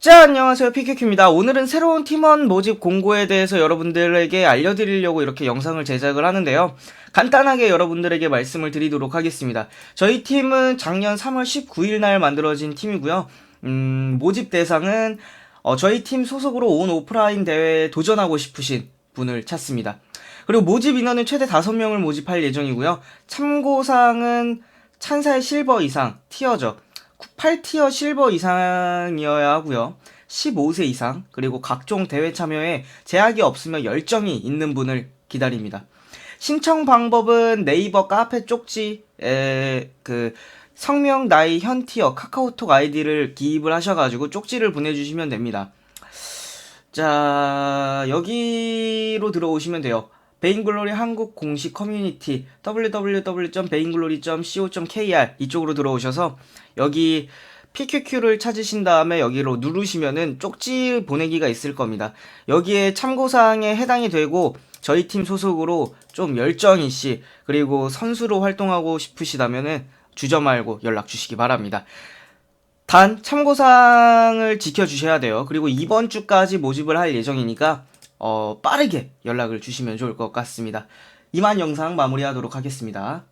자, 안녕하세요. PQQ입니다. 오늘은 새로운 팀원 모집 공고에 대해서 여러분들에게 알려드리려고 이렇게 영상을 제작을 하는데요. 간단하게 여러분들에게 말씀을 드리도록 하겠습니다. 저희 팀은 작년 3월 19일 날 만들어진 팀이고요. 음, 모집 대상은 어, 저희 팀 소속으로 온 오프라인 대회에 도전하고 싶으신 분을 찾습니다. 그리고 모집 인원은 최대 5명을 모집할 예정이고요. 참고사항은 찬사의 실버 이상, 티어죠. 8티어 실버 이상이어야 하고요. 15세 이상, 그리고 각종 대회 참여에 제약이 없으며 열정이 있는 분을 기다립니다. 신청 방법은 네이버 카페 쪽지 에 그 성명, 나이, 현티어, 카카오톡 아이디를 기입을 하셔가지고 쪽지를 보내주시면 됩니다. 자, 여기로 들어오시면 돼요. 베인글로리 한국 공식 커뮤니티 www.베인글로리.co.kr 이쪽으로 들어오셔서 여기 PQQ를 찾으신 다음에 여기로 누르시면은 쪽지 보내기가 있을 겁니다. 여기에 참고사항에 해당이 되고 저희 팀 소속으로 좀 열정 이씨 그리고 선수로 활동하고 싶으시다면은 주저 말고 연락 주시기 바랍니다. 단 참고사항을 지켜주셔야 돼요. 그리고 이번 주까지 모집을 할 예정이니까 어, 빠르게 연락을 주시면 좋을 것 같습니다. 이만 영상 마무리하도록 하겠습니다.